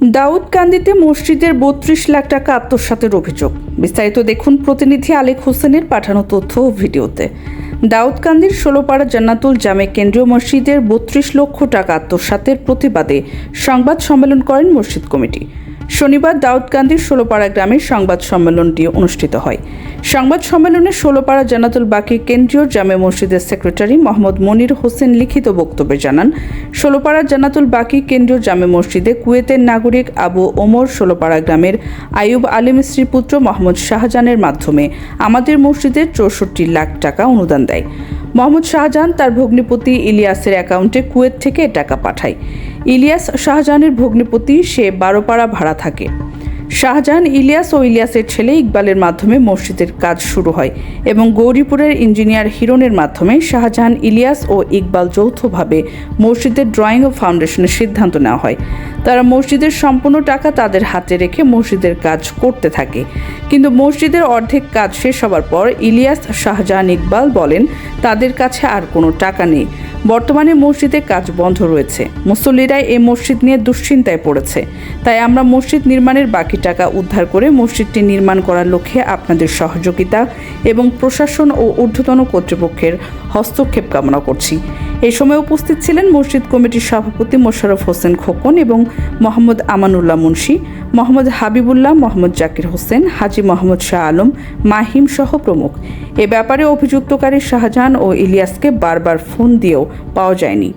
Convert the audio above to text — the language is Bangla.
দাউদকান্দিতে মসজিদের বত্রিশ লাখ টাকা আত্মসাতের অভিযোগ। বিস্তারিত দেখুন প্রতিনিধি আলেক হোসেনের পাঠানো তথ্য ও ভিডিওতে। দাউদকান্দির ষোলোপাড়া জান্নাতুল জামে কেন্দ্রীয় মসজিদের বত্রিশ লক্ষ টাকা আত্মসাতের প্রতিবাদে সংবাদ সম্মেলন করেন মসজিদ কমিটি। শনিবার দাউদকান্দির ষোলোপাড়া গ্রামে সংবাদ সম্মেলনটি অনুষ্ঠিত হয়। সংবাদ সম্মেলনে ষোলোপাড়া জান্নাতুল বাকি কেন্দ্রীয় জামে মসজিদের সেক্রেটারি মোহাম্মদ মনির হোসেন লিখিত বক্তব্যে জানান, ষোলোপাড়া জান্নাতুল বাকি কেন্দ্রীয় জামে মসজিদে কুয়েতের নাগরিক আবু ওমর ষোলোপাড়া গ্রামের আইয়ুব আলী মিস্ত্রির পুত্র মোহাম্মদ শাহজাহানের মাধ্যমে আমাদের মসজিদে চৌষট্টি লাখ টাকা অনুদান দেয়। মোহাম্মদ শাহজাহান তার ভগ্নিপতি ইলিয়াসের অ্যাকাউন্টে কুয়েত থেকে টাকা পাঠায়। ইলিয়াস শাহজাহানের ভগ্নিপতি, সে বারোপাড়া ভাড়া থাকে। শাহজাহান, ইলিয়াস ও ইলিয়াসের ছেলে ইকবালের মাধ্যমে মসজিদের কাজ শুরু হয় এবং গৌরীপুরের ইঞ্জিনিয়ার হিরণের মাধ্যমে শাহজাহান, ইলিয়াস ও ইকবাল যৌথভাবে মসজিদের ড্রয়িং ও ফাউন্ডেশনের সিদ্ধান্ত নেওয়া হয়। তারা মসজিদের সম্পূর্ণ টাকা তাদের হাতে রেখে মসজিদের কাজ করতে থাকে। কিন্তু মসজিদের অর্ধেক কাজ শেষ হবার পর ইলিয়াস, শাহজাহান, ইকবাল বলেন, তাদের কাছে আর কোনো টাকা নেই। বর্তমানে মসজিদে কাজ বন্ধ রয়েছে। মুসল্লিরা এই মসজিদ নিয়ে দুশ্চিন্তায় পড়েছে। তাই আমরা মসজিদ নির্মাণের বাকি টাকা উদ্ধার করে মসজিদটি নির্মাণ করার লক্ষ্যে আপনাদের সহযোগিতা এবং প্রশাসন ও ঊর্ধ্বতন কর্তৃপক্ষের হস্তক্ষেপ কামনা করছি। এই সময় উপস্থিত ছিলেন মসজিদ কমিটির সভাপতি মোশাররফ হোসেন খোকন এবং মোহাম্মদ আমানুল্লাহ মুন্সি। মোহাম্মদ হাবিবুল্লাহ, মোহাম্মদ জাকির হোসেন, হাজি মোহাম্মদ শাহ আলম, মাহিম সহ প্রমুখ। এ ব্যাপারে অভিযুক্তকারী শাহজাহান ও ইলিয়াসকে বারবার ফোন দিয়েও পাওয়া যায়নি।